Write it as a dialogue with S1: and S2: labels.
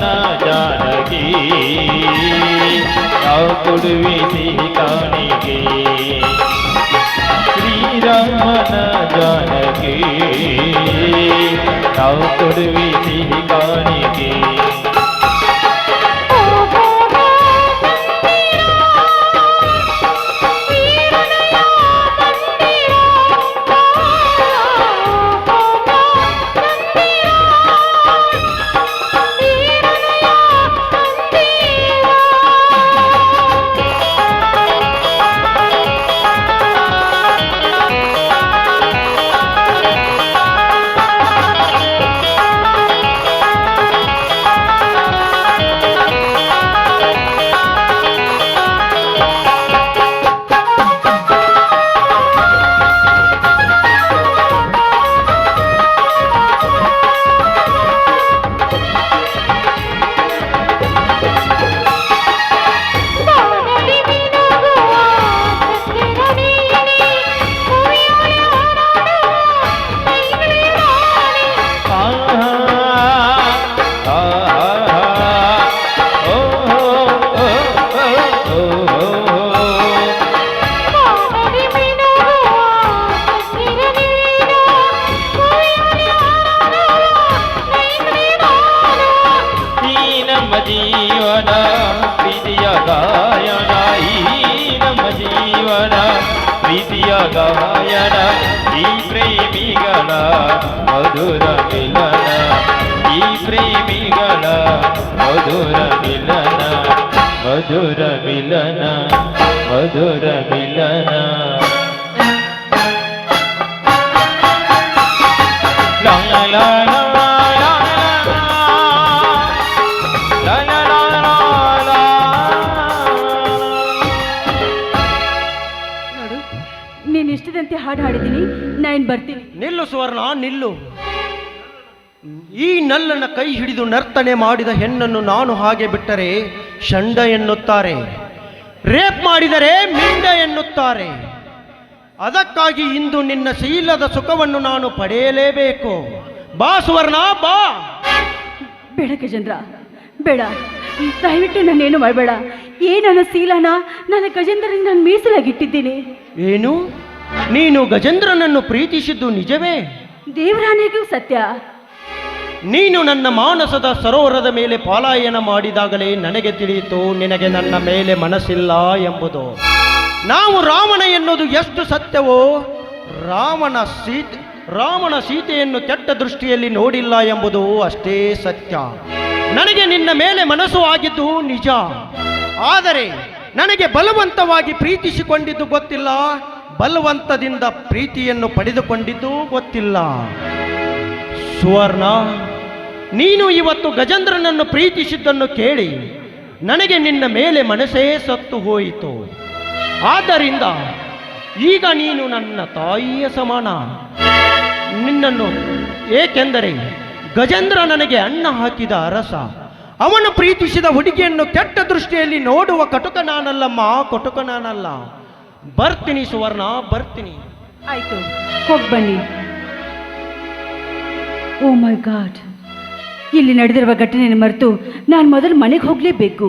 S1: జన జానకి. రాకుడు విధికానికి శ్రీరమణ జానకి. రాకుడు విధికానికి ನಮ್ಮ ಜೀವನ ಪ್ರೀತಿಯ ಗಾಯನ ಈ ನಮ್ಮ ಜೀವನ ಪ್ರೀತಿಯ ಗಾಯನ ಈ ಪ್ರೇಮಿಗಳ ಮಧುರ ಮಿಲನ ಈ ಪ್ರೇಮಿಗಳ ಮಧುರ ಮಿಲನ ಮಧುರ ಮಿಲನ ಮಧುರ ಮಿಲನ
S2: ಹಾಡು ಹಾಡಿದ್ದೀನಿ. ನಾನು ಬರ್ತೀನಿ.
S3: ನಿಲ್ಲು ಸುವರ್ಣ ನಿಲ್ಲು. ಈ ನಲ್ಲನ ಕೈ ಹಿಡಿದು ನರ್ತನೆ ಮಾಡಿದ ಹೆಣ್ಣನ್ನು ನಾನು ಹಾಗೆ ಬಿಟ್ಟರೆ ಷಂಡ ಎನ್ನುತ್ತಾರೆ. ರೇಪ್ ಮಾಡಿದರೆ ಮಿಂಡ ಎನ್ನುತ್ತಾರೆ. ಅದಕ್ಕಾಗಿ ಇಂದು ನಿನ್ನ ಶೀಲದ ಸುಖವನ್ನು ನಾನು ಪಡೆಯಲೇಬೇಕು. ಬಾ ಸುವರ್ಣ ಬಾ.
S2: ಬೇಡ ಗಜೇಂದ್ರ ಬೇಡ. ದಯವಿಟ್ಟು ನಾನೇನು ಮಾಡಬೇಡ. ಏ ನನ್ನ ಶೀಲನ ನನ್ನ ಗಜೇಂದ್ರನಿಗೆ ನಾನು ಮೀಸಲಾಗಿಟ್ಟಿದ್ದೀನಿ.
S3: ಏನು? ನೀನು ಗಜೇಂದ್ರನನ್ನು ಪ್ರೀತಿಸಿದ್ದು ನಿಜವೇ?
S2: ದೇವರಾನೆಗೂ ಸತ್ಯ.
S3: ನೀನು ನನ್ನ ಮಾನಸದ ಸರೋವರದ ಮೇಲೆ ಪಾಲಾಯನ ಮಾಡಿದಾಗಲೇ ನನಗೆ ತಿಳಿಯಿತು ನಿನಗೆ ನನ್ನ ಮೇಲೆ ಮನಸ್ಸಿಲ್ಲ ಎಂಬುದು. ನಾವು ರಾವಣ ಎನ್ನುವುದು ಎಷ್ಟು ಸತ್ಯವೋ ರಾವಣ ಸೀತೆ ರಾವಣ ಸೀತೆಯನ್ನು ಕೆಟ್ಟ ದೃಷ್ಟಿಯಲ್ಲಿ ನೋಡಿಲ್ಲ ಎಂಬುದು ಅಷ್ಟೇ ಸತ್ಯ. ನನಗೆ ನಿನ್ನ ಮೇಲೆ ಮನಸ್ಸು ಆಗಿದ್ದು ನಿಜ. ಆದರೆ ನನಗೆ ಬಲವಂತವಾಗಿ ಪ್ರೀತಿಸಿಕೊಂಡಿದ್ದು ಗೊತ್ತಿಲ್ಲ. ಬಲವಂತದಿಂದ ಪ್ರೀತಿಯನ್ನು ಪಡೆದುಕೊಂಡಿದ್ದು ಗೊತ್ತಿಲ್ಲ. ಸುವರ್ಣ, ನೀನು ಇವತ್ತು ಗಜೇಂದ್ರನನ್ನು ಪ್ರೀತಿಸಿದ್ದನ್ನು ಕೇಳಿ ನನಗೆ ನಿನ್ನ ಮೇಲೆ ಮನಸ್ಸೇ ಸತ್ತು ಹೋಯಿತು. ಆದ್ದರಿಂದ ಈಗ ನೀನು ನನ್ನ ತಾಯಿಯ ಸಮಾನ. ನಿನ್ನನ್ನು ಏಕೆಂದರೆ ಗಜೇಂದ್ರ ನನಗೆ ಅಣ್ಣ ಹಾಕಿದ ಅರಸ. ಅವನು ಪ್ರೀತಿಸಿದ ಹುಡುಗಿಯನ್ನು ಕೆಟ್ಟ ದೃಷ್ಟಿಯಲ್ಲಿ ನೋಡುವ ಕಟುಕ ನಾನಲ್ಲಮ್ಮ, ಕಟುಕ ನಾನಲ್ಲ. ಬರ್ತೀನಿ ಸುವರ್ಣ, ಬರ್ತೀನಿ.
S2: ಆಯ್ತು, ಹೋಗಿ ಬನ್ನಿ. ಓ ಮೈ ಗಾಡ್, ಇಲ್ಲಿ ನಡೆದಿರುವ ಘಟನೆಯನ್ನು ಮರೆತು ನಾನು ಮೊದಲು ಮನೆಗೆ ಹೋಗಲೇಬೇಕು.